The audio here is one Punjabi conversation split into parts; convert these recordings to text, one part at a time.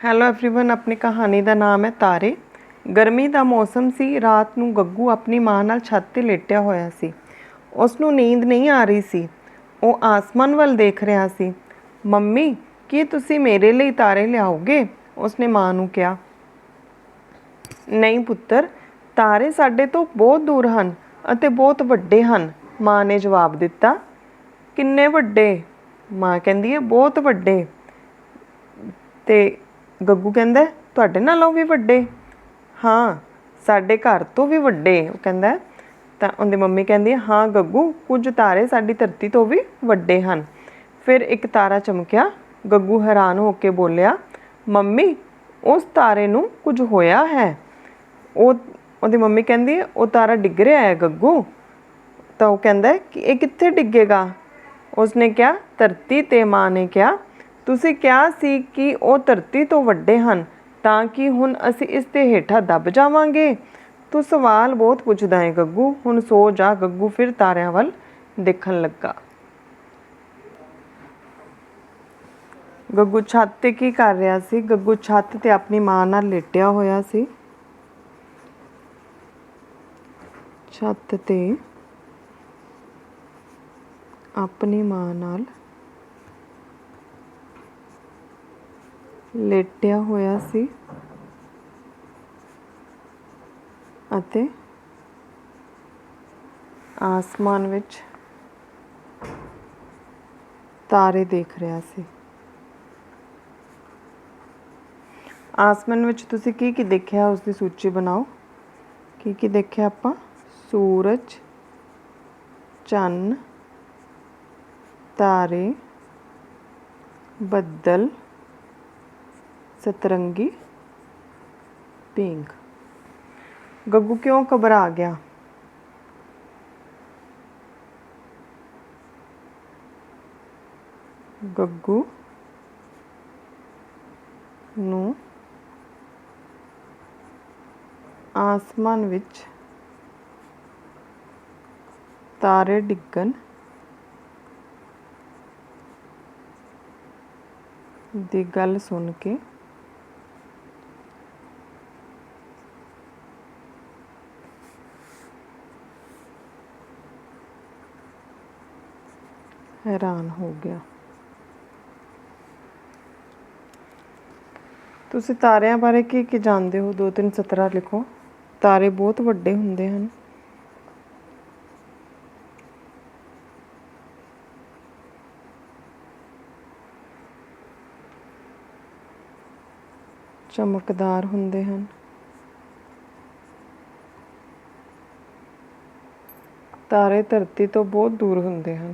ਹੈਲੋ एवरीवन ਆਪਣੀ ਕਹਾਣੀ ਦਾ ਨਾਮ ਹੈ ਤਾਰੇ ਗਰਮੀ ਦਾ ਮੌਸਮ ਸੀ ਰਾਤ ਨੂੰ ਗੱਗੂ ਆਪਣੀ ਮਾਂ ਨਾਲ ਛੱਤ ਤੇ ਲੇਟਿਆ ਹੋਇਆ ਸੀ ਉਸ ਨੂੰ ਨੀਂਦ ਨਹੀਂ ਆ ਰਹੀ ਸੀ ਉਹ ਆਸਮਾਨ ਵੱਲ ਦੇਖ ਰਿਹਾ ਸੀ ਮੰਮੀ ਕੀ ਤੁਸੀਂ ਮੇਰੇ ਲਈ ਤਾਰੇ ਲਿਆਓਗੇ ਉਸਨੇ ਮਾਂ ਨੂੰ ਕਿਹਾ ਨਹੀਂ ਪੁੱਤਰ ਤਾਰੇ ਸਾਡੇ ਤੋਂ ਬਹੁਤ ਦੂਰ ਹਨ ਅਤੇ ਬਹੁਤ ਵੱਡੇ ਹਨ ਮਾਂ ਨੇ ਜਵਾਬ ਦਿੱਤਾ ਕਿੰਨੇ ਵੱਡੇ ਮਾਂ ਕਹਿੰਦੀ ਹੈ ਬਹੁਤ ਵੱਡੇ ਤੇ ਗੱਗੂ ਕਹਿੰਦਾ ਤੁਹਾਡੇ ਨਾਲੋਂ ਵੀ ਵੱਡੇ? ਹਾਂ ਸਾਡੇ ਘਰ ਤੋਂ ਵੀ ਵੱਡੇ ਉਹ ਕਹਿੰਦਾ। ਤਾਂ ਉਹਦੀ ਮੰਮੀ ਕਹਿੰਦੀ ਹਾਂ ਗੱਗੂ ਕੁਝ ਤਾਰੇ ਸਾਡੀ ਧਰਤੀ ਤੋਂ ਵੀ ਵੱਡੇ ਹਨ। ਫਿਰ ਇੱਕ ਤਾਰਾ ਚਮਕਿਆ। ਗੱਗੂ ਹੈਰਾਨ ਹੋ ਕੇ ਬੋਲਿਆ ਮੰਮੀ ਉਸ ਤਾਰੇ ਨੂੰ ਕੁਝ ਹੋਇਆ ਹੈ? ਉਹ ਉਹਦੀ ਮੰਮੀ ਕਹਿੰਦੀ ਹੈ, ਉਹ ਤਾਰਾ ਡਿੱਗ ਰਿਹਾ ਹੈ ਗੱਗੂ। ਤਾਂ ਉਹ ਕਹਿੰਦਾ ਕਿ ਇਹ ਕਿੱਥੇ ਡਿੱਗੇਗਾ? ਉਸਨੇ ਕਿਹਾ ਧਰਤੀ ਤੇ ਮਾਂ ਨੇ ਕਿਹਾ ਤੁਸੀਂ ਕਿਹਾ ਸੀ ਕਿ ਉਹ ਧਰਤੀ ਤੋਂ ਵੱਡੇ ਹਨ, ਤਾਂ ਕਿ ਹੁਣ ਅਸੀਂ ਇਸ ਦੇ ਹੇਠਾਂ ਦੱਬ ਜਾਵਾਂਗੇ। ਤੂੰ ਸਵਾਲ ਬਹੁਤ ਪੁੱਛਦਾ ਹੈ ਗੱਗੂ। ਹੁਣ ਸੋ ਜਾ, ਗੱਗੂ ਫਿਰ ਤਾਰਿਆਂ ਵੱਲ ਦੇਖਣ ਲੱਗਾ। ਗੱਗੂ ਛੱਤ ਤੇ ਕੀ ਕਰ ਰਿਹਾ ਸੀ? ਗੱਗੂ ਛੱਤ ਤੇ ਆਪਣੀ ਮਾਂ ਨਾਲ ਲੇਟਿਆ ਹੋਇਆ ਸੀ। ਛੱਤ ਤੇ ਆਪਣੀ ਮਾਂ ਨਾਲ ਲੇਟਿਆ ਹੋਇਆ ਸੀ ਅਤੇ ਆਸਮਾਨ ਵਿੱਚ ਤਾਰੇ ਦੇਖ ਰਿਹਾ ਸੀ। ਆਸਮਾਨ ਵਿੱਚ ਤੁਸੀਂ ਕੀ ਕੀ ਦੇਖਿਆ ਉਸ ਦੀ ਸੂਚੀ ਬਣਾਓ। ਕੀ ਕੀ ਦੇਖਿਆ ਆਪਾਂ? ਸੂਰਜ, ਚੰਨ, ਤਾਰੇ, ਬੱਦਲ ਸਤਰੰਗੀ ਪਿੰਕ ਗੱਗੂ ਕਿਉਂ ਘਬਰਾ ਗਿਆ? ਗੱਗੂ ਨੂੰ ਆਸਮਾਨ ਵਿੱਚ ਤਾਰੇ ਡਿੱਗਣ ਦੀ ਗੱਲ ਸੁਣ ਕੇ ਹੈਰਾਨ ਹੋ ਗਿਆ ਤੁਸੀਂ ਤਾਰਿਆਂ ਬਾਰੇ ਕੀ ਕੀ ਜਾਣਦੇ ਹੋ ਦੋ ਤਿੰਨ ਸਤਰਾ ਲਿਖੋ ਤਾਰੇ ਬਹੁਤ ਵੱਡੇ ਹੁੰਦੇ ਹਨ ਚਮਕਦਾਰ ਹੁੰਦੇ ਹਨ ਤਾਰੇ ਧਰਤੀ ਤੋਂ ਬਹੁਤ ਦੂਰ ਹੁੰਦੇ ਹਨ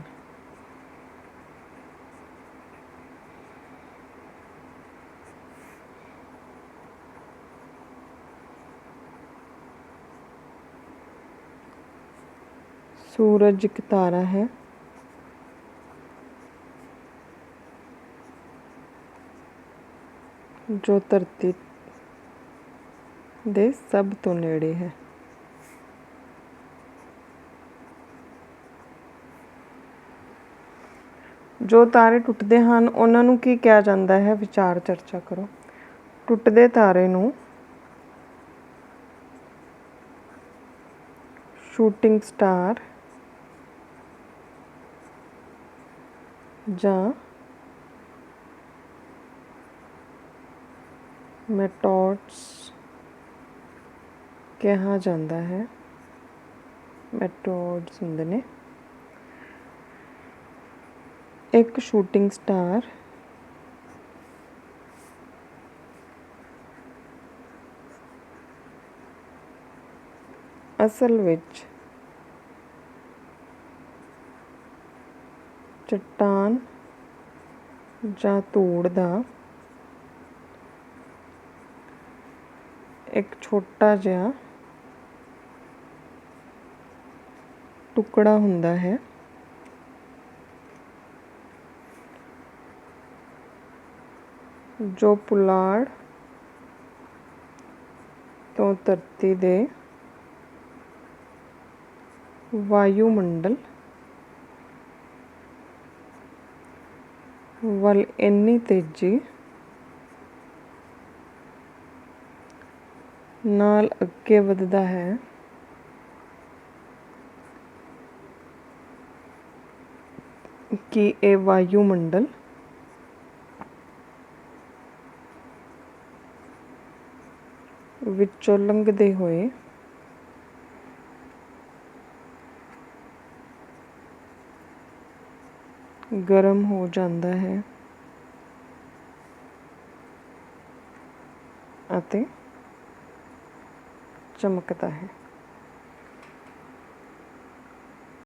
ਸੂਰਜ ਇੱਕ ਤਾਰਾ ਹੈ। ਜੋ ਧਰਤੀ ਦੇ ਸਭ ਤੋਂ ਨੇੜੇ ਹੈ। ਜੋ ਤਾਰੇ ਟੁੱਟਦੇ ਹਨ, ਉਹਨਾਂ ਨੂੰ ਕੀ ਕਿਹਾ ਜਾਂਦਾ ਹੈ? ਵਿਚਾਰ ਚਰਚਾ ਕਰੋ। ਟੁੱਟਦੇ ਤਾਰੇ ਨੂੰ ਸ਼ੂਟਿੰਗ ਸਟਾਰ ਜਾਂ ਮੈਟੋਡਸ ਕਿਹਾ ਜਾਂਦਾ ਹੈ ਮੈਟੋਡਸ ਹੁੰਦੇ ਨੇ ਇੱਕ ਸ਼ੂਟਿੰਗ ਸਟਾਰ ਅਸਲ ਵਿੱਚ ਚਟਾਨ ਜਾਂ ਧੂੜ ਦਾ ਇੱਕ ਛੋਟਾ ਜਿਹਾ ਟੁਕੜਾ ਹੁੰਦਾ ਹੈ। ਜੋ ਪੁਲਾੜ ਤੋਂ ਧਰਤੀ ਦੇ ਵਾਯੂਮੰਡਲ ਵੱਲ ਇੰਨੀ ਤੇਜ਼ੀ ਨਾਲ ਅੱਗੇ ਵਧਦਾ ਹੈ। ਕਿ ਇਹ ਵਾਯੂਮੰਡਲ ਵਿੱਚੋਂ ਲੰਘਦੇ ਹੋਏ ਗਰਮ ਹੋ ਜਾਂਦਾ ਹੈ ਅਤੇ ਚਮਕਦਾ ਹੈ।